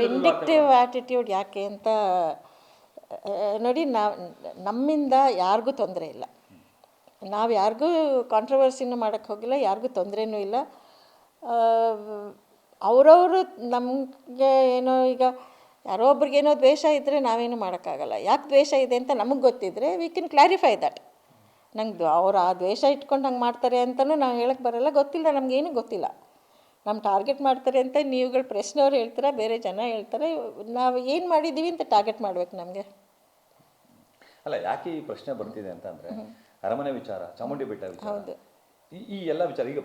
Vindictive attitude ಯಾಕೆ ಅಂತ ನೋಡಿ ನಾವು ನಮ್ಮಿಂದ ಯಾರಿಗೂ ತೊಂದರೆ ಇಲ್ಲ. ನಾವು ಯಾರಿಗೂ ಕಾಂಟ್ರವರ್ಸಿನೂ ಮಾಡೋಕ್ಕೆ ಹೋಗಿಲ್ಲ ಯಾರಿಗೂ ತೊಂದರೆನೂ ಇಲ್ಲ. ಅವರವರು ನಮಗೆ ಏನೋ ಈಗ ಯಾರೋ ಒಬ್ರಿಗೇನೋ ದ್ವೇಷ ಇದ್ದರೆ ನಾವೇನು ಮಾಡೋಕ್ಕಾಗಲ್ಲ. ಯಾಕೆ ದ್ವೇಷ ಇದೆ ಅಂತ ನಮಗೆ ಗೊತ್ತಿದ್ದರೆ ವಿ ಕ್ಯಾನ್ ಕ್ಲಾರಿಫೈ ದಟ್ ನಂಗೆ ಅವ್ರು ಆ ದ್ವೇಷ ಇಟ್ಕೊಂಡು ಹಂಗೆ ಮಾಡ್ತಾರೆ ಅಂತಲೂ ನಾವು ಹೇಳಕ್ಕೆ ಬರೋಲ್ಲ ಗೊತ್ತಿಲ್ಲ ನಮಗೇನು ಗೊತ್ತಿಲ್ಲ. ನಮ್ಮ ಟಾರ್ಗೆಟ್ ಮಾಡ್ತಾರೆ ಅಂತ ನೀವುಗಳು ಪ್ರಶ್ನೆಯವ್ರು ಹೇಳ್ತೀರಾ ಬೇರೆ ಜನ ಹೇಳ್ತಾರೆ ನಾವು ಏನು ಮಾಡಿದ್ದೀವಿ ಅಂತ ಟಾರ್ಗೆಟ್ ಮಾಡ್ಬೇಕು ನಮಗೆ. ಅಲ್ಲ ಯಾಕೆ ಈ ಪ್ರಶ್ನೆ ಬರ್ತಿದೆ ಅಂತಂದ್ರೆ ಅರಮನೆ ವಿಚಾರ ಚಾಮುಂಡಿ ಬೆಟ್ಟ ವಿಚಾರ. ಈ ಈ ಎಲ್ಲ ವಿಚಾರ ಈಗ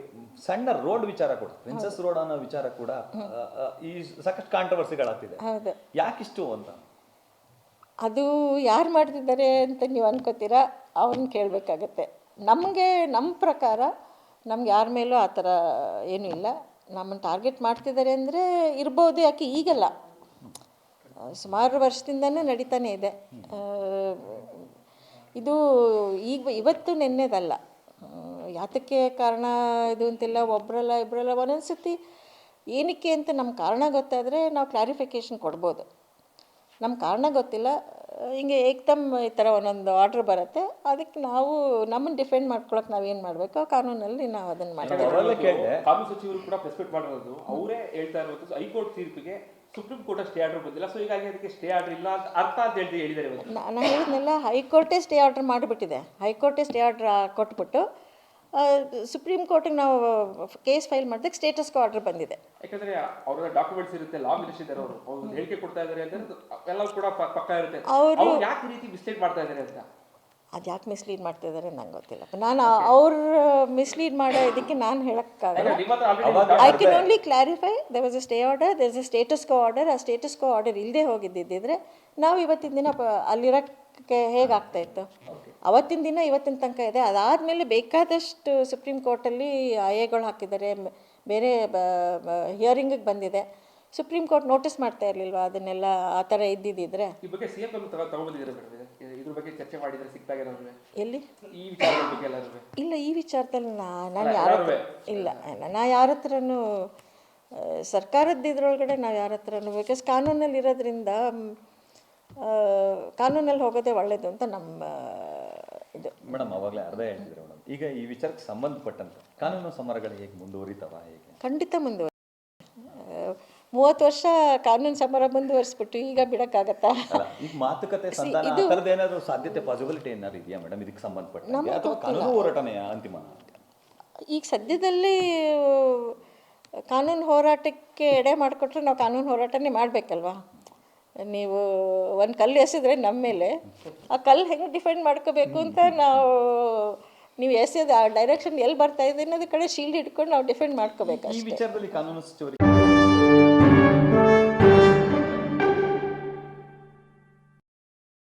ಸಣ್ಣ ರೋಡ್ ವಿಚಾರ ಕೂಡ ಪ್ರಿನ್ಸಸ್ ರೋಡ್ ಅನ್ನೋ ವಿಚಾರ ಕೂಡ ಈ ಸಾಕಷ್ಟು ಕಾಂಟ್ರವರ್ಸಿಗಳಾಗ್ತಿದೆ ಹೌದು. ಯಾಕಿಷ್ಟು ಅಂತ? ಅದು ಯಾರು ಮಾಡ್ತಿದ್ದಾರೆ ಅಂತ ನೀವು ಅನ್ಕೋತೀರಾ? ಅವ್ರನ್ನ ಕೇಳಬೇಕಾಗತ್ತೆ. ನಮಗೆ ನಮ್ಮ ಪ್ರಕಾರ ನಮ್ಗೆ ಯಾರ ಮೇಲೂ ಆ ಥರ ಏನೂ ಇಲ್ಲ. ನಮ್ಮನ್ನು ಟಾರ್ಗೆಟ್ ಮಾಡ್ತಿದ್ದಾರೆ ಅಂದರೆ ಇರ್ಬೋದು, ಯಾಕೆ ಈಗಲ್ಲ. ಸುಮಾರು ವರ್ಷದಿಂದನೇ ನಡೀತಾನೆ ಇದೆ. ಇದು ಈಗ ಇವತ್ತು ನೆನ್ನೆದಲ್ಲ. ಯಾತಕ್ಕೆ ಕಾರಣ ಇದು ಅಂತೆಲ್ಲ ಒಬ್ಬರಲ್ಲ ಇಬ್ಬರಲ್ಲ ಒಂದೊಂದ್ಸತಿ ಏನಕ್ಕೆ ಅಂತ ನಮ್ಮ ಕಾರಣ ಗೊತ್ತಾದರೆ ನಾವು ಕ್ಲಾರಿಫಿಕೇಷನ್ ಕೊಡ್ಬೋದು. ನಮ್ಮ ಕಾರಣ ಗೊತ್ತಿಲ್ಲ. ಹಿಂಗೆ ಏಕ್ದಮ್ ಈ ಥರ ಒಂದೊಂದು ಆರ್ಡ್ರ್ ಬರುತ್ತೆ. ಅದಕ್ಕೆ ನಾವು ನಮ್ಮನ್ನು ಡಿಫೆಂಡ್ ಮಾಡ್ಕೊಳಕ್ಕೆ ಏನು ಮಾಡಬೇಕು? ಕಾನೂನಲ್ಲಿ ನಾವು ಅದನ್ನು ಮಾಡ್ತೀವಿ. ಕಾನೂನು ಸಚಿವರು ಕೂಡ ಪ್ರೆಸ್ ಮಾಡಿರೋದು ಅವರೇ ಹೇಳ್ತಾ ಇರೋದು ಹೈಕೋರ್ಟ್ ತೀರ್ಪಿಗೆ ಸುಪ್ರೀಂ ಕೋರ್ಟ್ ಸ್ಟೇ ಆರ್ಡರ್ ಬಂದಿಲ್ಲ. ಸೊ ಹೀಗಾಗಿ ಅದಕ್ಕೆ ಸ್ಟೇ ಆರ್ಡರ್ ಇಲ್ಲ ಅಂತ ಅರ್ಥ ಅಂತ ಹೇಳಿ ಹೇಳಿದ್ದಾರೆ ನಾನು ಹೇಳಿದ್ನೆಲ್ಲ ಹೈಕೋರ್ಟೇ ಸ್ಟೇ ಆರ್ಡ್ರ್ ಮಾಡಿಬಿಟ್ಟಿದೆ. ಹೈಕೋರ್ಟೇ ಸ್ಟೇ ಆರ್ಡ್ರ್ ಕೊಟ್ಬಿಟ್ಟು ಸುಪ್ರೀಂ ಕೋರ್ಟಿಗೆ ನಾವು ಕೇಸ್ ಫೈಲ್ ಮಾಡಿದಾಗ ಸ್ಟೇಟಸ್ ಕೋ ಆರ್ಡರ್ ಬಂದಿದೆ. ಯಾಕಂದ್ರೆ ಅವರ ಡಾಕ್ಯುಮೆಂಟ್ಸ್ ಇರುತ್ತೆ ಲಾ ಮಿನಿಸ್ಟರ್ ಇದ್ದಾರೆ ಅವರು ಅವ್ರು ಹೇಳಿಕೆ ಕೊಡ್ತಾ ಇದ್ದಾರೆ ಅಂತ ಎಲ್ಲವೂ ಕೂಡ ಪಕ್ಕ ಇರುತ್ತೆ. ಅವ್ರು- ಯಾಕೆ ರೀತಿ ಮಿಸ್ಲೀಡ್ ಮಾಡ್ತಾ ಇದ್ದಾರೆ ಅಂತ? ಅದು ಯಾಕೆ ಮಿಸ್ಲೀಡ್ ಮಾಡ್ತಿದ್ದಾರೆ ನಂಗೆ ಗೊತ್ತಿಲ್ಲ. ನಾನು ಅವ್ರು ಮಿಸ್ಲೀಡ್ ಮಾಡೋ ಇದಕ್ಕೆ ನಾನು ಹೇಳೋಕ್ಕಾಗಲ್ಲ. I can only clarify there was a stay order there is a status quo order ಆ ಸ್ಟೇಟಸ್ ಕೋ ಆರ್ಡರ್ ಇಲ್ಲದೆ ಹೋಗಿದ್ದಿದ್ದರೆ ನಾವು ಇವತ್ತಿನ ದಿನ ಪ ಅಲ್ಲಿರೋಕ್ಕೆ ಹೇಗಾಗ್ತಾ ಇತ್ತು? ಅವತ್ತಿನ ದಿನ ಇವತ್ತಿನ ತನಕ ಇದೆ. ಅದಾದಮೇಲೆ ಬೇಕಾದಷ್ಟು ಸುಪ್ರೀಂ ಕೋರ್ಟಲ್ಲಿ ಐಎಗಳು ಹಾಕಿದ್ದಾರೆ. ಬೇರೆ ಹಿಯರಿಂಗಿಗೆ ಬಂದಿದೆ. ಸುಪ್ರೀಂ ಕೋರ್ಟ್ ನೋಟಿಸ್ ಮಾಡ್ತಾ ಇರಲಿಲ್ವಾ? ಅದನ್ನೆಲ್ಲ ಆ ಥರ ಇದ್ದಿದ್ದಿದ್ರೆ? ಈ ಬಗ್ಗೆ ಸಿಎಂ ತಗೊಂಡ್ಬಂದಿದ್ದಾರೆ ಮೇಡಮ್ ಇದು- ಇದ್ರ ಬಗ್ಗೆ ಚರ್ಚೆ ಮಾಡಿದ್ರೆ ಸಿಕ್ತಾಗ ಎಲ್ಲಿ? ಇಲ್ಲ ಈ ವಿಚಾರದಲ್ಲಿ ನಾ ನಾನು ಯಾರ ಇಲ್ಲ ಇಲ್ಲ. ನಾ ಯಾರ ಹತ್ರನೂ ಸರ್ಕಾರದ ಇದ್ರೊಳಗಡೆ ನಾವು ಯಾರ ಹತ್ರನೂ ಬಿಕಾಸ್ ಕಾನೂನಲ್ಲಿ ಇರೋದ್ರಿಂದ ಕಾನೂನಲ್ಲಿ ಹೋಗೋದೆ ಒಳ್ಳೆಯದು ಅಂತ ನಮ್ಮ ಇದು. ಮೇಡಮ್ ಅವಾಗಲೇ ಅರ್ಧ ಹೇಳ್ತಿದ್ರು ಮೇಡಮ್. ಈಗ ಈ ವಿಚಾರಕ್ಕೆ ಸಂಬಂಧಪಟ್ಟಂತೆ ಕಾನೂನು ಸಮರಗಳು ಹೇಗೆ ಮುಂದುವರಿತಾವ ಹೇಗೆ? ಖಂಡಿತ ಮುಂದುವರಿ ಮೂವತ್ತು ವರ್ಷ ಕಾನೂನು ಸಮರ ಮುಂದುವರಿಸ್ಬಿಟ್ಟು ಈಗ ಬಿಡೋಕ್ಕಾಗತ್ತಾ? ಅಲ್ಲ ಈಗ ಮಾತುಕತೆ ಸಂಧಾನ ಆ ಥರದ್ದು ಏನಾದ್ರು ಸಾಧ್ಯತೆ ಪಾಸಿಬಿಲಿಟಿ ಏನಾದ್ರು ಇದೆಯಾ ಮೇಡಮ್ ಇದಕ್ಕೆ ಸಂಬಂಧಪಟ್ಟ ಅಥವಾ ಕಾನೂನು ಹೋರಾಟನೇ ಅಂತಿಮ ಈಗ ಸದ್ಯದಲ್ಲಿ ಕಾನೂನು ಹೋರಾಟಕ್ಕೆ ಎಡೆ ಮಾಡಿಕೊಟ್ರೆ ನಾವು ಕಾನೂನು ಹೋರಾಟನೇ ಮಾಡಬೇಕಲ್ವಾ? ನೀವು ಒಂದು ಕಲ್ಲು ಎಸೆದ್ರೆ ನಮ್ಮ ಮೇಲೆ. ಆ ಕಲ್ಲು ಹೆಂಗೆ ಡಿಫೆಂಡ್ ಮಾಡ್ಕೋಬೇಕು ಅಂತ ನಾವು ನೀವು ಎಸೆಯೋದು ಆ ಡೈರೆಕ್ಷನ್ ಎಲ್ಲಿ ಬರ್ತಾ ಇದೆ ಅನ್ನೋದ್ರ ಕಡೆ ಶೀಲ್ಡ್ ಹಿಡ್ಕೊಂಡು ನಾವು ಡಿಫೆಂಡ್ ಮಾಡ್ಕೋಬೇಕು